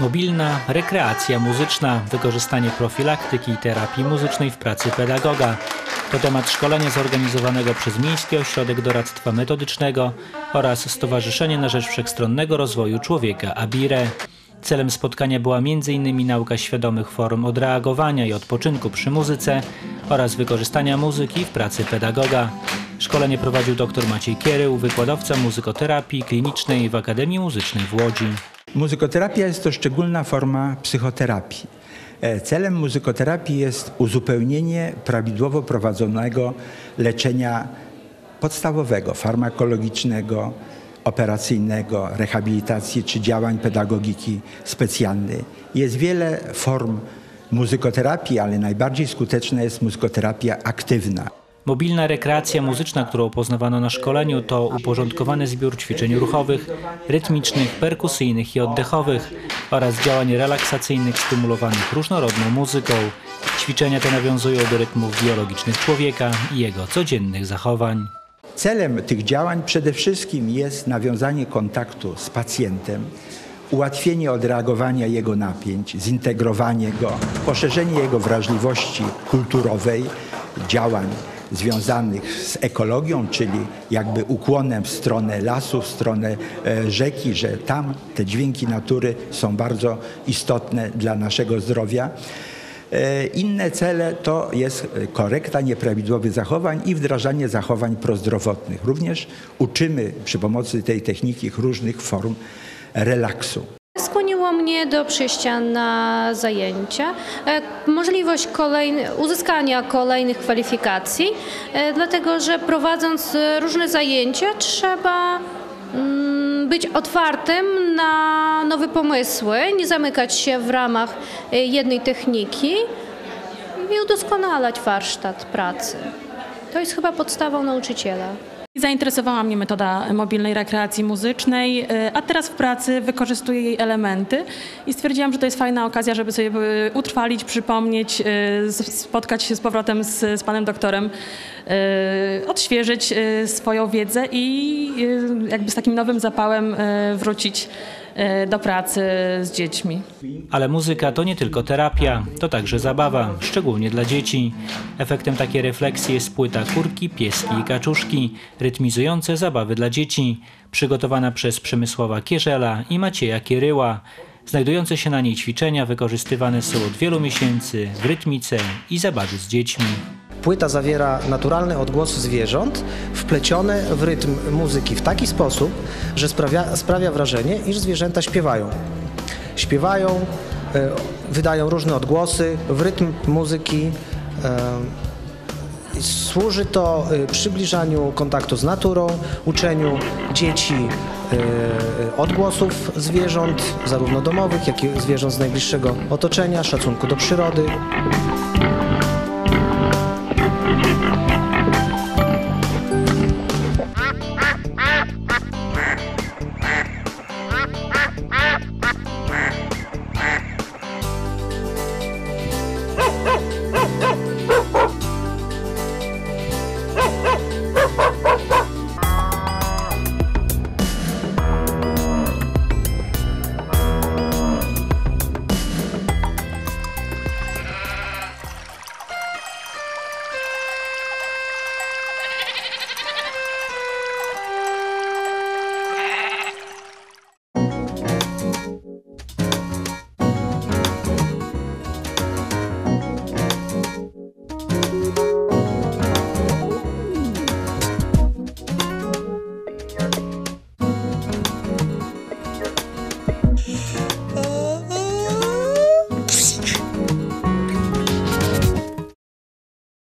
Mobilna rekreacja muzyczna, wykorzystanie profilaktyki i terapii muzycznej w pracy pedagoga. To temat szkolenia zorganizowanego przez Miejski Ośrodek Doradztwa Metodycznego oraz Stowarzyszenie na Rzecz Wszechstronnego Rozwoju Człowieka ABIRE. Celem spotkania była m.in. nauka świadomych form odreagowania i odpoczynku przy muzyce oraz wykorzystania muzyki w pracy pedagoga. Szkolenie prowadził dr Maciej Kierył, wykładowca muzykoterapii klinicznej w Akademii Muzycznej w Łodzi. Muzykoterapia jest to szczególna forma psychoterapii. E, Celem muzykoterapii jest uzupełnienie prawidłowo prowadzonego leczenia podstawowego, farmakologicznego, operacyjnego, rehabilitacji czy działań pedagogiki specjalnej. Jest wiele form muzykoterapii, ale najbardziej skuteczna jest muzykoterapia aktywna. Mobilna rekreacja muzyczna, którą poznawano na szkoleniu, to uporządkowany zbiór ćwiczeń ruchowych, rytmicznych, perkusyjnych i oddechowych oraz działań relaksacyjnych stymulowanych różnorodną muzyką. Ćwiczenia te nawiązują do rytmów biologicznych człowieka i jego codziennych zachowań. Celem tych działań przede wszystkim jest nawiązanie kontaktu z pacjentem, ułatwienie odreagowania jego napięć, zintegrowanie go, poszerzenie jego wrażliwości kulturowej, działań związanych z ekologią, czyli jakby ukłonem w stronę lasu, w stronę e, rzeki, że tam te dźwięki natury są bardzo istotne dla naszego zdrowia. E, Inne cele to jest korekta nieprawidłowych zachowań i wdrażanie zachowań prozdrowotnych. Również uczymy przy pomocy tej techniki różnych form relaksu. Skłoniło mnie do przyjścia na zajęcia. E, Możliwość kolejn- uzyskania kolejnych kwalifikacji, e, dlatego że prowadząc e, różne zajęcia trzeba mm, być otwartym na nowe pomysły, nie zamykać się w ramach jednej techniki i udoskonalać warsztat pracy. To jest chyba podstawą nauczyciela. Zainteresowała mnie metoda mobilnej rekreacji muzycznej, y, a teraz w pracy wykorzystuję jej elementy i stwierdziłam, że to jest fajna okazja, żeby sobie y, utrwalić, przypomnieć, s- spotkać się z powrotem z, z panem doktorem, odświeżyć swoją wiedzę i jakby z takim nowym zapałem wrócić do pracy z dziećmi. Ale muzyka to nie tylko terapia, to także zabawa, szczególnie dla dzieci. Efektem takiej refleksji jest płyta Kurki, Pieski i Kaczuszki, rytmizujące zabawy dla dzieci, przygotowana przez Przemysława Kierzela i Macieja Kieryła. Znajdujące się na niej ćwiczenia wykorzystywane są od wielu miesięcy w rytmice i zabawie z dziećmi. Płyta zawiera naturalne odgłosy zwierząt wplecione w rytm muzyki w taki sposób, że sprawia, sprawia wrażenie, iż zwierzęta śpiewają. Śpiewają, e, wydają różne odgłosy w rytm muzyki. e, Służy to e, przybliżaniu kontaktu z naturą, uczeniu dzieci odgłosów zwierząt, zarówno domowych, jak i zwierząt z najbliższego otoczenia, szacunku do przyrody.